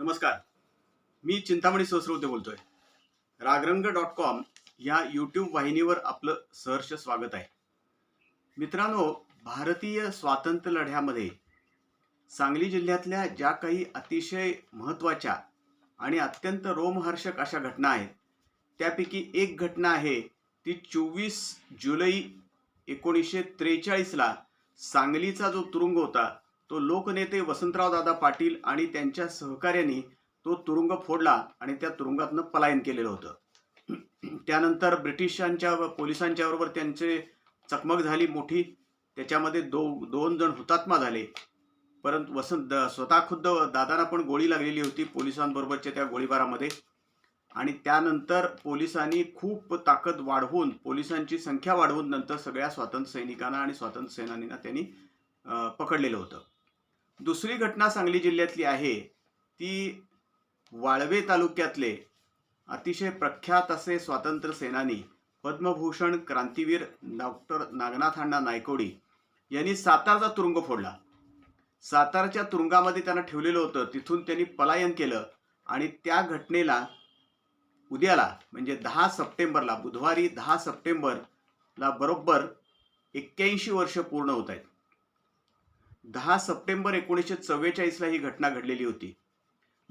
नमस्कार. मी चिंतामणी सहस्रवते बोलतोय. Ragarang dot com या यूट्यूब वाहिनीवर आपलं सहर्ष स्वागत आहे. मित्रांनो भारतीय स्वातंत्र्य लढ्यामध्ये सांगली जिल्ह्यातल्या ज्या काही अतिशय महत्त्वाच्या आणि अत्यंत रोमहर्षक अशा घटना आहेत त्यापैकी एक घटना आहे ती चोवीस जुलै एकोणीसशे त्रेचाळीसला सांगलीचा जो तुरुंग होता तो लोकनेते वसंतराव दादा पाटील आणि त्यांच्या सहकार्याने तो तुरुंग फोडला आणि त्या तुरुंगातनं पलायन केलेलं होतं. त्यानंतर ब्रिटिशांच्या व पोलिसांच्या बरोबर त्यांचे चकमक झाली मोठी. त्याच्यामध्ये दो दोन जण हुतात्मा झाले. परंतु वसंत द- स्वतः खुद्द दादांना पण गोळी लागलेली होती पोलिसांबरोबरच्या त्या गोळीबारामध्ये. आणि त्यानंतर पोलिसांनी खूप ताकद वाढवून पोलिसांची संख्या वाढवून नंतर सगळ्या स्वातंत्र्य सैनिकांना आणि स्वातंत्र्य सेनानींना त्यांनी पकडलेलं होतं. दुसरी घटना सांगली जिल्ह्यातली आहे. ती वाळवे तालुक्यातले अतिशय प्रख्यात असे स्वातंत्र्य सेनानी पद्मभूषण क्रांतीवीर डॉक्टर नागनाथ अण्णा नायकोडी यांनी सातारचा तुरुंग फोडला. सातारच्या तुरुंगामध्ये त्यांना ठेवलेलं होतं. तिथून त्यांनी पलायन केलं आणि त्या घटनेला उद्याला म्हणजे दहा सप्टेंबरला बुधवारी दहा सप्टेंबरला बरोबर एक्क्याऐंशी वर्ष पूर्ण होत आहेत. दहा सप्टेंबर एकोणीसशे चव्वेचाळीसला ही घटना घडलेली होती.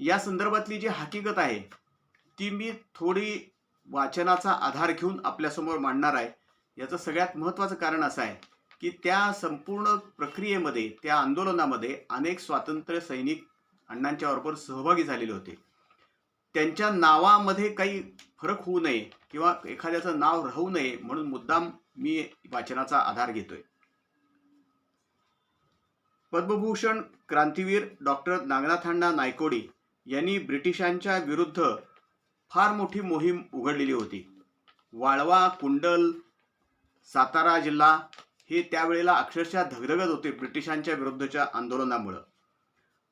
या संदर्भातली जी हकीकत आहे ती मी थोडी वाचनाचा आधार घेऊन आपल्यासमोर मांडणार आहे. याचं सगळ्यात महत्त्वाचं कारण असं आहे की त्या संपूर्ण प्रक्रियेमध्ये त्या आंदोलनामध्ये अनेक स्वातंत्र्य सैनिक अण्णांच्या बरोबर सहभागी झालेले होते. त्यांच्या नावामध्ये काही फरक होऊ नये किंवा एखाद्याचं नाव राहू नये म्हणून मुद्दाम मी वाचनाचा आधार घेतोय. पद्मभूषण क्रांतीवीर डॉक्टर नागनाथांना नायकोडी यांनी ब्रिटिशांच्या विरुद्ध फार मोठी मोहीम उघडलेली होती. वाळवा कुंडल सातारा जिल्हा हे त्यावेळेला अक्षरशः धगधगत होते ब्रिटिशांच्या विरुद्धच्या आंदोलनामुळं.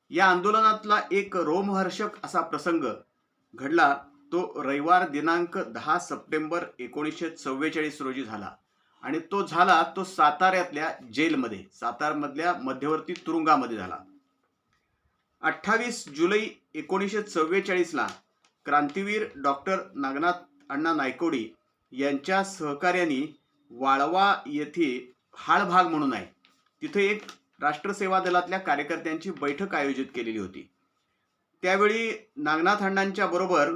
या आंदोलनातला एक रोमहर्षक असा प्रसंग घडला. तो रविवार दिनांक दहा सप्टेंबर एकोणीसशे चव्वेचाळीस रोजी झाला. आणि तो झाला तो साताऱ्यातल्या जेलमध्ये सातारमधल्या मध्यवर्ती तुरुंगामध्ये झाला. अठ्ठावीस जुलै एकोणीसशे चव्वेचाळीसला क्रांतीवीर डॉक्टर नागनाथ अण्णा नायकोडी यांच्या सहकार्यांनी वाळवा येथे हाळभाग म्हणून आहे. तिथे एक राष्ट्रसेवा दलातल्या कार्यकर्त्यांची बैठक आयोजित केलेली होती. त्यावेळी नागनाथ अण्णांच्या बरोबर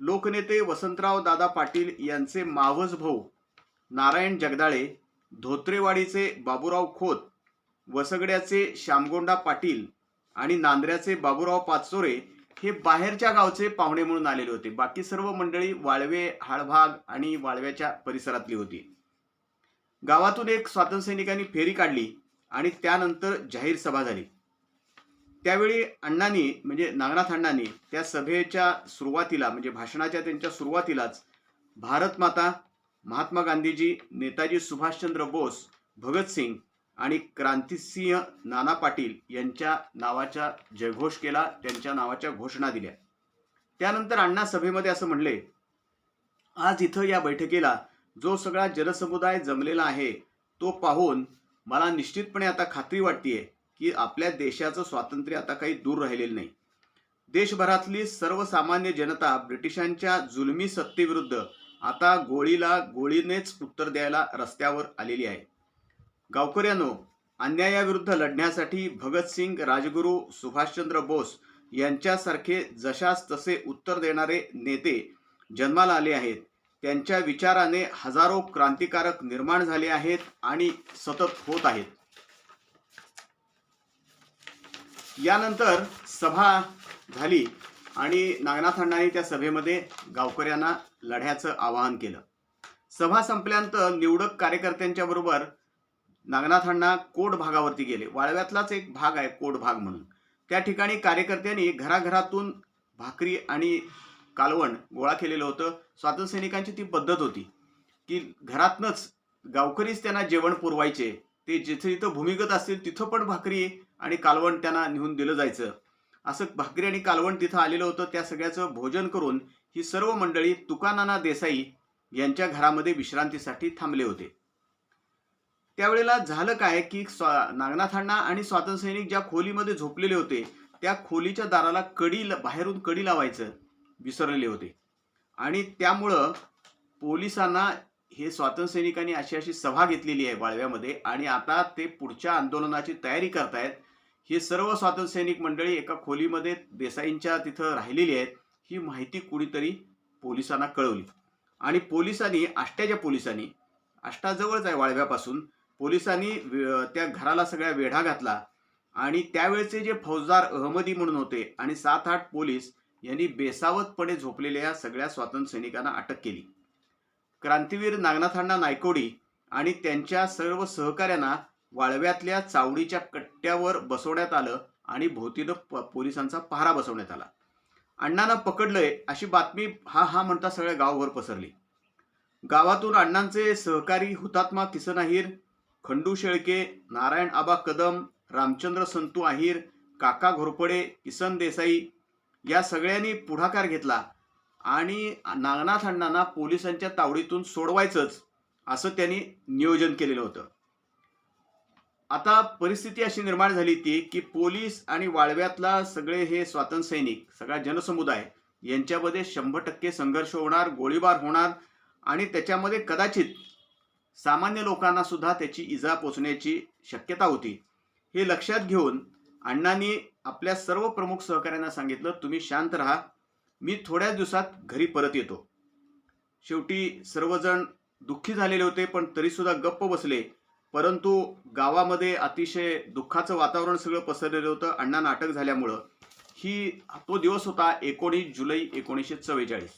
लोकनेते वसंतराव दादा पाटील यांचे मावस भाऊ नारायण जगदाळे धोत्रेवाडीचे बाबूराव खोत वसगड्याचे श्यामगोंडा पाटील आणि नांद्र्याचे बाबूराव पाचोरे हे बाहेरच्या गावचे पाहुणे म्हणून आलेले होते. बाकी सर्व मंडळी वाळवे हाळभाग आणि वाळव्याच्या परिसरातली होती. गावातून एक स्वातंत्र्यसैनिकांनी फेरी काढली आणि त्यानंतर जाहीर सभा झाली. त्यावेळी अण्णांनी म्हणजे नागनाथ अण्णांनी त्या सभेच्या सुरुवातीला म्हणजे भाषणाच्या त्यांच्या सुरुवातीलाच भारत माता महात्मा गांधीजी नेताजी सुभाषचंद्र बोस भगतसिंग आणि क्रांतिसिंह नाना पाटील यांच्या नावाचा जयघोष केला त्यांच्या नावाच्या घोषणा दिल्या. त्यानंतर अण्णा सभेमध्ये असं म्हणले आज इथं या बैठकीला जो सगळा जनसमुदाय जमलेला आहे तो पाहून मला निश्चितपणे आता खात्री वाटतेय की आपल्या देशाचं स्वातंत्र्य आता काही दूर राहिलेलं नाही. देशभरातली सर्वसामान्य जनता ब्रिटिशांच्या जुलमी सत्तेविरुद्ध आता गोळीला गोळीनेच उत्तर द्यायला रस्त्यावर आलेली आहे. गावकऱ्यांनो अन्यायाविरुद्ध लढण्यासाठी भगतसिंग राजगुरू सुभाषचंद्र बोस यांच्यासारखे जशास तसे उत्तर देणारे नेते जन्माला आले आहेत. त्यांच्या विचाराने हजारो क्रांतिकारक निर्माण झाले आहेत आणि सतत होत आहेत. यानंतर सभा झाली. आणि नागनाथ अण्णांनी त्या सभेमध्ये गावकऱ्यांना लढ्याचं आवाहन केलं. सभा संपल्यानंतर निवडक कार्यकर्त्यांच्या बरोबर नागनाथ अण्णा कोट भागावरती गेले. वाळव्यातलाच एक भाग आहे कोट भाग म्हणून. त्या ठिकाणी कार्यकर्त्यांनी घराघरातून भाकरी आणि कालवण गोळा केलेलं होतं. स्वातंत्र्य सैनिकांची ती पद्धत होती की घरातनंच गावकरीच त्यांना जेवण पुरवायचे. ते जिथे जिथं भूमिगत असतील तिथं पण भाकरी आणि कालवण त्यांना नेऊन दिलं जायचं. असं भाकरी आणि कालवण तिथं आलेलं होतं. त्या सगळ्याचं भोजन करून ही सर्व मंडळी तुकानाना देसाई यांच्या घरामध्ये विश्रांतीसाठी थांबले होते. त्यावेळेला झालं काय की स्वा नागनाथांना आणि स्वातंत्र्यसैनिक ज्या खोलीमध्ये झोपलेले होते त्या खोलीच्या दाराला कडी ल- बाहेरून कडी लावायचं विसरलेले होते. आणि त्यामुळं पोलिसांना हे स्वातंत्र्यसैनिकांनी अशी अशी सभा घेतलेली आहे वाळव्यामध्ये आणि आता ते पुढच्या आंदोलनाची तयारी करतायत. हे सर्व स्वातंत्र्यसैनिक मंडळी एका खोलीमध्ये देसाईंच्या तिथं राहिलेली आहेत ही माहिती कुणीतरी पोलिसांना कळवली. आणि पोलिसांनी आष्ट्याच्या पोलिसांनी आष्टाजवळच आहे वाळव्यापासून पोलिसांनी त्या घराला सगळ्या वेढा घातला. आणि त्यावेळचे जे फौजदार अहमदी म्हणून होते आणि सात आठ पोलीस यांनी बेसावतपणे झोपलेल्या सगळ्या स्वातंत्र्य सैनिकांना अटक केली. क्रांतीवीर नागनाथांना नायकोडी आणि त्यांच्या सर्व सहकाऱ्यांना वाळव्यातल्या चावडीच्या कट्ट्यावर बसवण्यात आलं आणि भोवतीनं प- पोलिसांचा पहारा बसवण्यात आला. अण्णांना पकडलंय अशी बातमी हा हा म्हणता सगळ्या गावभर पसरली. गावातून अण्णांचे सहकारी हुतात्मा किसन अहिर खंडू शेळके नारायण आबा कदम रामचंद्र संतू अहिर काका घोरपडे किसन देसाई या सगळ्यांनी पुढाकार घेतला आणि नागनाथ अण्णांना पोलिसांच्या तावडीतून सोडवायचंच असं त्यांनी नियोजन केलेलं होतं. आता परिस्थिती अशी निर्माण झाली ती की पोलीस आणि वाळव्यातला सगळे हे स्वातंत्र्य सैनिक सगळा जनसमुदाय यांच्यामध्ये शंभर टक्के संघर्ष होणार गोळीबार होणार आणि त्याच्यामध्ये कदाचित सामान्य लोकांना सुद्धा त्याची इजा पोचण्याची शक्यता होती. हे लक्षात घेऊन अण्णांनी आपल्या सर्व प्रमुख सहकाऱ्यांना सांगितलं तुम्ही शांत राहा. मी थोड्याच दिवसात घरी परत येतो. शेवटी सर्वजण दुःखी झालेले होते पण तरीसुद्धा गप्प बसले. परंतु गावामध्ये अतिशय दुःखाचं वातावरण सगळं पसरलेलं होतं. अण्णा नाटक झाल्यामुळं. ही तो दिवस होता एकोणीस जुलै एकोणीसशे चव्वेचाळीस.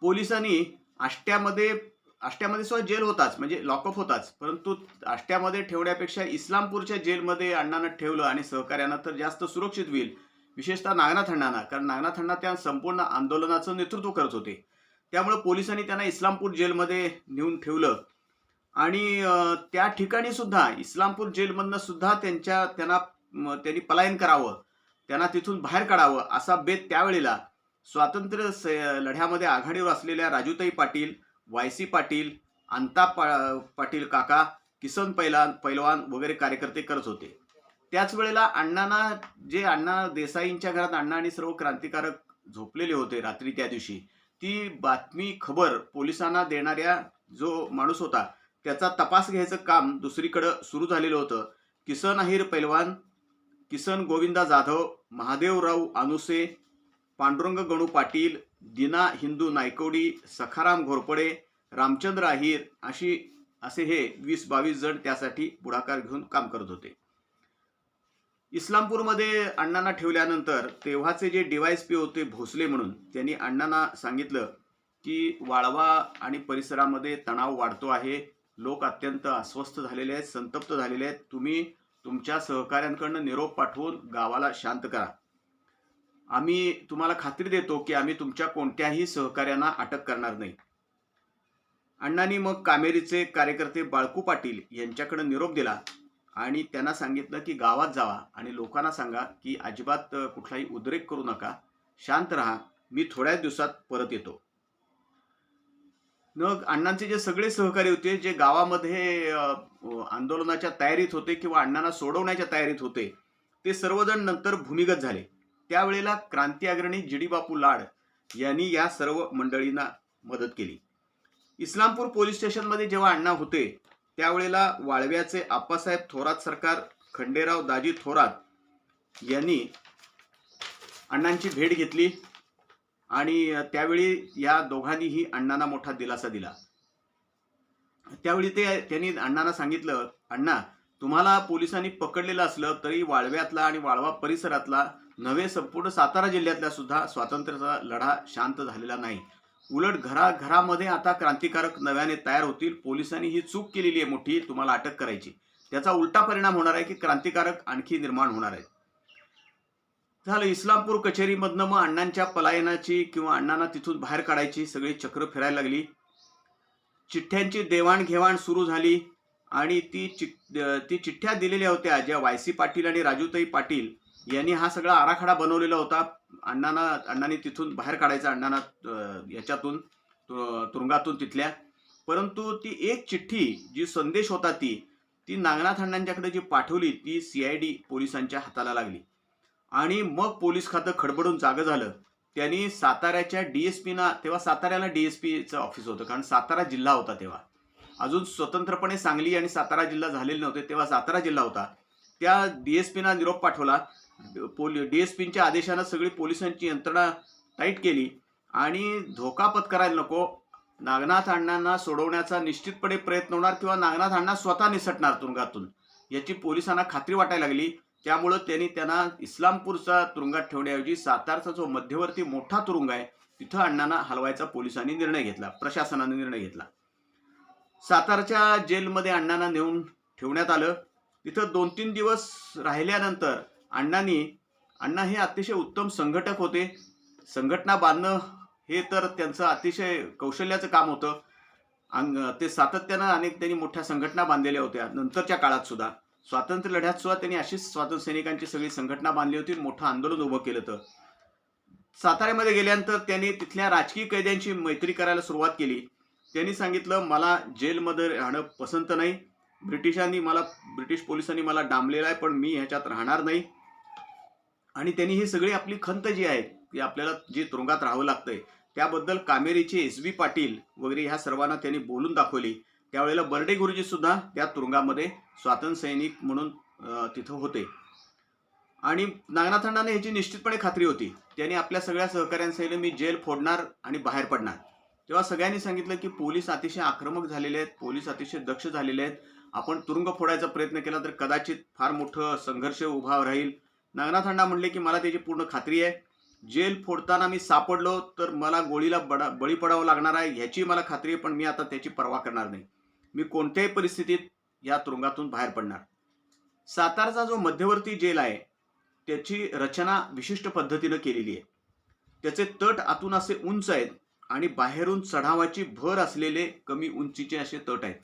पोलिसांनी आष्ट्यामध्ये आष्ट्यामध्ये सुद्धा जेल होताच म्हणजे लॉकअप होताच. परंतु आष्ट्यामध्ये ठेवण्यापेक्षा इस्लामपूरच्या जेलमध्ये अण्णांना ठेवलं आणि सहकार्यांना तर जास्त सुरक्षित होईल विशेषतः नागनाथ अण्णांना. कारण नागनाथ अण्णा त्या संपूर्ण आंदोलनाचं नेतृत्व करत होते. त्यामुळे पोलिसांनी त्यांना इस्लामपूर जेलमध्ये नेऊन ठेवलं. आणि त्या ठिकाणी सुद्धा इस्लामपूर जेलमधनं सुद्धा त्यांच्या त्यांना त्यांनी पलायन करावं. त्यांना तिथून बाहेर काढावं असा बेत त्यावेळेला स्वातंत्र्य स- लढ्यामध्ये आघाडीवर असलेल्या राजूताई पाटील वाय सी पाटील अंता पा पाटील काका किसन पैलान पैलवान वगैरे कार्यकर्ते करत होते. त्याच वेळेला अण्णांना जे अण्णा देसाईंच्या घरात अण्णा आणि सर्व क्रांतिकारक झोपलेले होते रात्री त्या दिवशी ती बातमी खबर पोलिसांना देणाऱ्या जो माणूस होता त्याचा तपास घ्यायचं काम दुसरीकडं सुरू झालेलं होतं. किसन अहिर पैलवान किसन गोविंदा जाधव महादेवराव अनुसे पांडुरंग गणू पाटील दिना हिंदू नायकोडी सखाराम घोरपडे रामचंद्र अहिर अशी असे हे वीस बावीस जण त्यासाठी पुढाकार घेऊन काम करत होते. इस्लामपूरमध्ये अण्णांना ठेवल्यानंतर तेव्हाचे जे पी होते भोसले म्हणून त्यांनी अण्णांना सांगितलं की वाळवा आणि परिसरामध्ये तणाव वाढतो आहे. लोक अत्यंत अस्वस्थ झालेले आहेत संतप्त झालेले आहेत. तुम्ही तुमच्या सहकाऱ्यांकडनं निरोप पाठवून गावाला शांत करा. आम्ही तुम्हाला खात्री देतो की आम्ही तुमच्या कोणत्याही सहकाऱ्यांना अटक करणार नाही. अण्णांनी मग कामेरीचे कार्यकर्ते बाळकू पाटील यांच्याकडे निरोप दिला आणि त्यांना सांगितलं की गावात जावा आणि लोकांना सांगा की अजिबात कुठलाही उद्रेक करू नका. शांत राहा. मी थोड्याच दिवसात परत येतो. मग अण्णांचे जे सगळे सहकारी होते जे गावामध्ये आंदोलनाच्या तयारीत होते किंवा अण्णांना सोडवण्याच्या तयारीत होते ते सर्वजण नंतर भूमिगत झाले. त्यावेळेला क्रांती अग्रणी जिडीबापू लाड यांनी या सर्व मंडळींना मदत केली. इस्लामपूर पोलीस स्टेशनमध्ये जेव्हा अण्णा होते त्यावेळेला वाळव्याचे आप्पासाहेब थोरात सरकार खंडेराव दाजी थोरात यांनी अण्णांची भेट घेतली. आणि त्यावेळी या दोघांनीही अण्णांना मोठा दिलासा दिला. त्यावेळी ते त्यांनी अण्णांना सांगितलं अण्णा तुम्हाला पोलिसांनी पकडलेलं असलं तरी वाळव्यातला आणि वाळवा परिसरातला नव्हे संपूर्ण सातारा जिल्ह्यातल्या सुद्धा स्वातंत्र्याचा लढा शांत झालेला नाही. उलट घरा घरामध्ये आता क्रांतिकारक नव्याने तयार होतील. पोलिसांनी ही चूक केलेली आहे मोठी तुम्हाला अटक करायची. त्याचा उलटा परिणाम होणार आहे की क्रांतिकारक आणखी निर्माण होणार आहेत. झालं इस्लामपूर कचेरीमधनं मग अण्णांच्या पलायनाची किंवा अण्णांना तिथून बाहेर काढायची सगळी चक्र फिरायला लागली. चिठ्ठ्यांची देवाणघेवाण सुरू झाली आणि ती चि ती चिठ्ठ्या दिलेल्या होत्या ज्या वाय सी पाटील आणि राजूताई पाटील यांनी हा सगळा आराखडा बनवलेला होता. अण्णांना अण्णांनी तिथून बाहेर काढायचा अण्णांना याच्यातून तु- तुरुंगातून तिथल्या. परंतु ती एक चिठ्ठी जी संदेश होता ती ती नागनाथ अण्णांच्याकडे जी पाठवली ती सी आय डी पोलिसांच्या हाताला लागली. आणि मग पोलीस खातं खडबडून जागं झालं. त्यांनी साताऱ्याच्या डीएसपीना तेव्हा साताऱ्याला डीएसपीचं ऑफिस होतं कारण सातारा जिल्हा होता तेव्हा. अजून स्वतंत्रपणे सांगली आणि सातारा जिल्हा झालेले नव्हते तेव्हा सातारा जिल्हा होता. त्या डीएसपीना निरोप पाठवला. पोली डीएसपींच्या आदेशानं सगळी पोलिसांची यंत्रणा टाईट केली. आणि धोका पत्करायला नको. नागनाथ अण्णांना सोडवण्याचा निश्चितपणे प्रयत्न होणार किंवा नागनाथ अण्णा स्वतः निसटणार तुरुंगातून याची पोलिसांना खात्री वाटायला लागली. त्यामुळं त्यांनी त्यांना इस्लामपूरचा तुरुंगात ठेवण्याऐवजी सातारचा जो मध्यवर्ती मोठा तुरुंग आहे तिथं अण्णांना हलवायचा पोलिसांनी निर्णय घेतला प्रशासनाने निर्णय घेतला. सातारच्या जेलमध्ये अण्णांना नेऊन ठेवण्यात आलं. तिथं दोन तीन दिवस राहिल्यानंतर अण्णांनी अण्णा हे अतिशय उत्तम संघटक होते. संघटना बांधणं हे तर त्यांचं अतिशय कौशल्याचं काम होतं. अंग ते सातत्यानं अनेक त्यांनी मोठ्या संघटना बांधलेल्या होत्या नंतरच्या काळात सुद्धा. स्वातंत्र्य लढ्यात सुद्धा त्यांनी अशीच स्वातंत्र्य सैनिकांची सगळी संघटना बांधली होती मोठं आंदोलन उभं केलं होतं. साताऱ्यामध्ये गेल्यानंतर त्यांनी तिथल्या राजकीय कैद्यांची मैत्री करायला सुरुवात केली. त्यांनी सांगितलं मला जेलमध्ये राहणं पसंत नाही. ब्रिटिशांनी मला ब्रिटिश पोलिसांनी मला डांबलेलं आहे पण मी ह्याच्यात राहणार नाही. आणि त्यांनी ही सगळी आपली खंत जी आहे की आपल्याला जी तुरुंगात राहावं लागतंय त्याबद्दल कामेरीचे एस बी पाटील वगैरे ह्या सर्वांना त्यांनी बोलून दाखवली. त्यावेळेला बर्डे गुरुजी सुद्धा त्या तुरुंगामध्ये स्वातंत्र्यसैनिक म्हणून तिथं होते. आणि नागनाथांना ह्याची निश्चितपणे खात्री होती. त्यांनी आपल्या सगळ्या सहकाऱ्यांना मी जेल फोडणार आणि बाहेर पडणार. तेव्हा सगळ्यांनी सांगितलं की पोलीस अतिशय आक्रमक झालेले आहेत पोलीस अतिशय दक्ष झालेले आहेत. आपण तुरुंग फोडायचा प्रयत्न केला तर कदाचित फार मोठं संघर्ष उभा राहील. नागनाथांना म्हणले की मला त्याची पूर्ण खात्री आहे. जेल फोडताना मी सापडलो तर मला गोळीला बडा बळी पडावं लागणार आहे ह्याची मला खात्री आहे पण मी आता त्याची पर्वा करणार नाही. मी कोणत्याही परिस्थितीत या तुरुंगातून बाहेर पडणार. सातारचा जो मध्यवर्ती जेल आहे त्याची रचना विशिष्ट पद्धतीनं केलेली आहे. त्याचे तट आतून असे उंच आहेत आणि बाहेरून चढावाची भर असलेले कमी उंचीचे असे तट आहेत.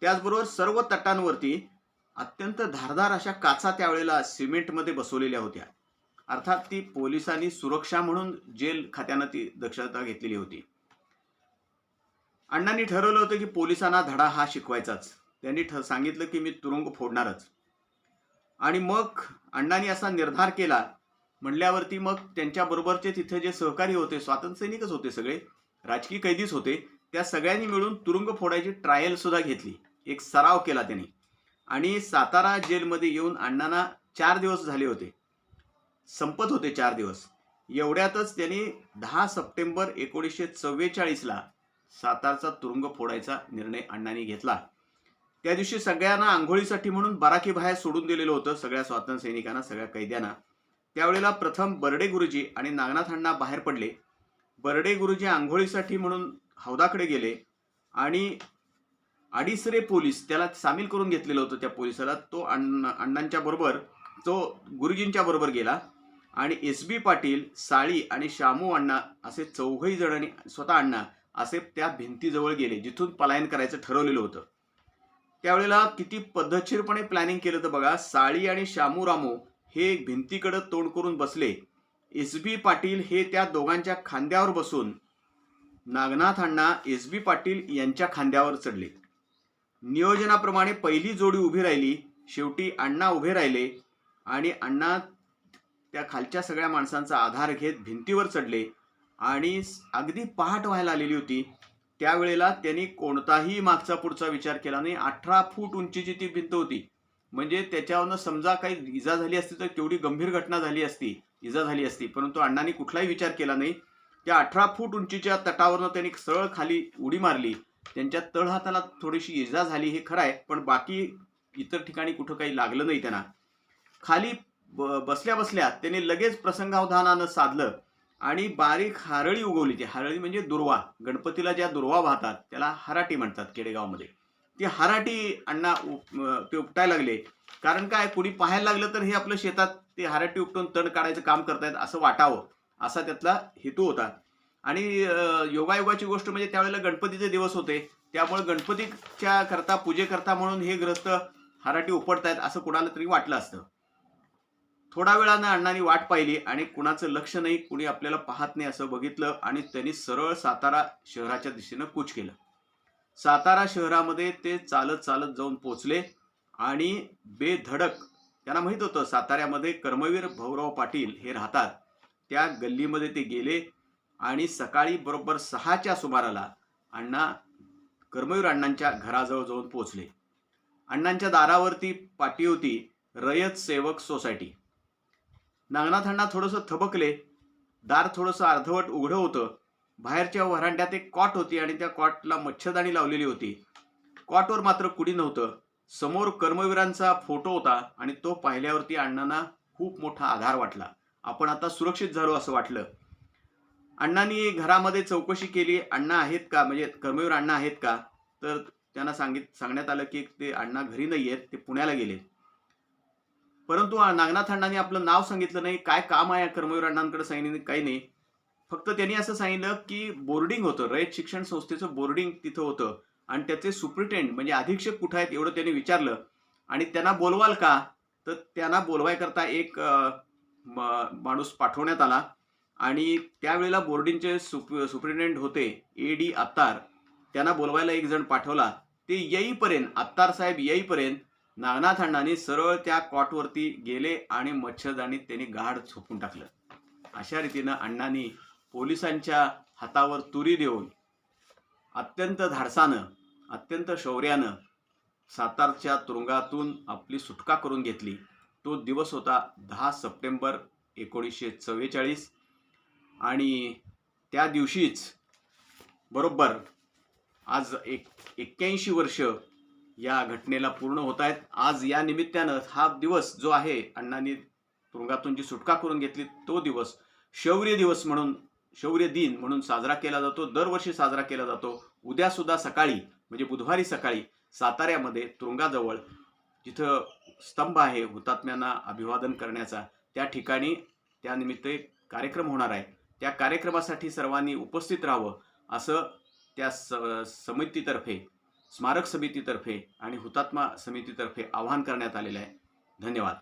त्याचबरोबर सर्व तटांवरती अत्यंत धारदार अशा काचा त्यावेळेला सिमेंटमध्ये बसवलेल्या होत्या. अर्थात ती पोलिसांनी सुरक्षा म्हणून जेल खात्यानं ती दक्षता घेतलेली होती. अण्णांनी ठरवलं होतं की पोलिसांना धडा हा शिकवायचाच. त्यांनी ठ सांगितलं की मी तुरुंग फोडणारच. आणि मग अण्णांनी असा निर्धार केला. म्हणल्यावरती मग त्यांच्याबरोबरचे तिथे जे सहकारी होते स्वातंत्र्यसैनिकच होते सगळे राजकीय कैदीच होते त्या सगळ्यांनी मिळून तुरुंग फोडायची ट्रायल सुद्धा घेतली. एक सराव केला त्यांनी. आणि सातारा जेलमध्ये येऊन अण्णांना चार दिवस झाले होते. संपत होते चार दिवस. एवढ्यातच त्यांनी दहा सप्टेंबर एकोणीसशे चव्वेचाळीसला सातारचा तुरुंग फोडायचा निर्णय अण्णांनी घेतला. त्या दिवशी सगळ्यांना आंघोळीसाठी म्हणून बाराकी बाहेर सोडून दिलेलं होतं सगळ्या स्वातंत्र्य सैनिकांना सगळ्या कैद्यांना. त्यावेळेला प्रथम बर्डे गुरुजी आणि नागनाथ अण्णा बाहेर पडले. बर्डे गुरुजी आंघोळीसाठी म्हणून हौदाकडे गेले आणि अडीसरे पोलीस त्याला सामील करून घेतलेलं होतं त्या पोलिसाला. तो अण्णा अण्णांच्या बरोबर तो गुरुजींच्या बरोबर गेला आणि एस बी पाटील साळी आणि शामू अण्णा असे चौघही जणांनी स्वतः अण्णा असे त्या भिंतीजवळ गेले जिथून पलायन करायचं ठरवलेलं होतं. त्यावेळेला किती पद्धतशीरपणे प्लॅनिंग केलं तर बघा साळी आणि शामू रामू हे भिंतीकडे तोंड करून बसले. एस बी पाटील हे त्या दोघांच्या खांद्यावर बसून नागनाथ अण्णा एस बी पाटील यांच्या खांद्यावर चढले. नियोजनाप्रमाणे पहिली जोडी उभी राहिली शेवटी अण्णा उभे राहिले आणि अण्णा त्या खालच्या सगळ्या माणसांचा आधार घेत भिंतीवर चढले. आणि अगदी पहाट व्हायला आलेली होती. त्यावेळेला त्यांनी कोणताही मागचा पुढचा विचार केला नाही. अठरा फूट उंचीची ती भिंत होती. म्हणजे त्याच्यावरनं समजा काही इजा झाली असती तर केवढी गंभीर घटना झाली असती. इजा झाली असती. परंतु अण्णांनी कुठलाही विचार केला नाही. त्या अठरा फूट उंचीच्या तटावरनं त्यांनी सरळ खाली उडी मारली. त्यांच्या तळहाताला थोडीशी इजा झाली हे खरं आहे पण बाकी इतर ठिकाणी कुठं काही लागलं नाही त्यांना. खाली ब बसल्या बसल्या त्याने लगेच प्रसंगावधानानं साधलं. आणि बारीक हारळी उगवली ती हारळी म्हणजे दुर्वा. गणपतीला ज्या दुर्वा वाहतात त्याला हराटी म्हणतात खेडेगावमध्ये. ती हराटी अण्णा ते उपटायला लागले. कारण काय? कुणी पाहायला लागलं तर हे आपलं शेतात ते हराटी उपटून तण काढायचं काम करतायत असं वाटावं. असा त्यातला हेतू होता. आणि योगायोगाची गोष्ट म्हणजे त्यावेळेला गणपतीचे दिवस होते. त्यामुळे गणपतीच्या करता पूजेकरता म्हणून हे ग्रस्त हराटी उपटतायत असं कुणाला तरी वाटलं असतं. थोडा वेळानं अण्णांनी वाट पाहिली आणि कुणाचं लक्ष नाही कुणी आपल्याला पाहत नाही असं बघितलं आणि त्यांनी सरळ सातारा शहराच्या दिशेनं कूच केलं. सातारा शहरामध्ये ते चालत चालत जाऊन पोचले आणि बेधडक त्यांना माहीत होतं साताऱ्यामध्ये कर्मवीर भाऊराव पाटील हे राहतात. त्या गल्लीमध्ये ते गेले आणि सकाळी बरोबर सहाच्या सुमाराला अण्णा कर्मवीर अण्णांच्या घराजवळ जाऊन पोचले. अण्णांच्या दारावरती पाटी होती रयत सेवक सोसायटी. नागनाथ अण्णा थोडंसं थबकले. दार थोडंसं अर्धवट उघडं होतं. बाहेरच्या व्हरांड्यात एक कॉट होती आणि त्या कॉटला मच्छरदाणी लावलेली होती. कॉटवर मात्र कुणी नव्हतं. समोर कर्मवीरांचा फोटो होता आणि तो पाहिल्यावरती अण्णांना खूप मोठा आधार वाटला. आपण आता सुरक्षित झालो असं वाटलं. अण्णांनी घरामध्ये चौकशी केली अण्णा आहेत का? म्हणजे कर्मवीर अण्णा आहेत का? तर त्यांना सांगित सांगण्यात आलं की ते अण्णा घरी नाही आहेत ते पुण्याला गेले. परंतु नागनाथ अण्णांनी आपलं नाव सांगितलं नाही काय काम आहे कर्मवीर अण्णांकडे सांगितलं काही नाही. फक्त त्यांनी असं सांगितलं की बोर्डिंग होतं रयत शिक्षण संस्थेचं बोर्डिंग तिथं होतं. आणि त्याचे सुप्रिटेंड म्हणजे अधीक्षक कुठं आहेत एवढं त्यांनी विचारलं. आणि त्यांना बोलवाल का? तर त्यांना बोलवायकरता एक म- माणूस पाठवण्यात आला. आणि त्यावेळेला बोर्डिंगचे सुप सुप्रिटेंडेंट होते ए डी अत्तार त्यांना बोलवायला एक जण पाठवला. ते येईपर्यंत अत्तार साहेब येईपर्यंत नागनाथ अण्णांनी सरळ त्या कॉटवरती गेले आणि मच्छरदाणीत त्यांनी गाढ झोपून टाकलं. अशा रीतीनं अण्णांनी पोलिसांच्या हातावर तुरी देऊन अत्यंत धाडसानं अत्यंत शौर्यानं सातारच्या तुरुंगातून आपली सुटका करून घेतली. तो दिवस होता दहा सप्टेंबर एकोणीसशे चव्वेचाळीस आणि त्या दिवशीच बरोबर आज एक एक्क्याऐंशी वर्ष या घटनेला पूर्ण होत आहेत. आज या निमित्तानं हा दिवस जो आहे अण्णांनी तुरुंगातून जी सुटका करून घेतली तो दिवस शौर्य दिवस म्हणून शौर्य दिन म्हणून साजरा केला जातो. दरवर्षी साजरा केला जातो. उद्यासुद्धा सकाळी म्हणजे बुधवारी सकाळी साताऱ्यामध्ये तुरुंगाजवळ जिथं स्तंभ आहे हुतात्म्यांना अभिवादन करण्याचा त्या ठिकाणी त्यानिमित्त एक कार्यक्रम होणार आहे. त्या कार्यक्रमासाठी सर्वांनी उपस्थित राहावं असं त्या स समितीतर्फे स्मारक समितीतर्फे आणि हुतात्मा समितीतर्फे आवाहन करण्यात आलेलं आहे. धन्यवाद.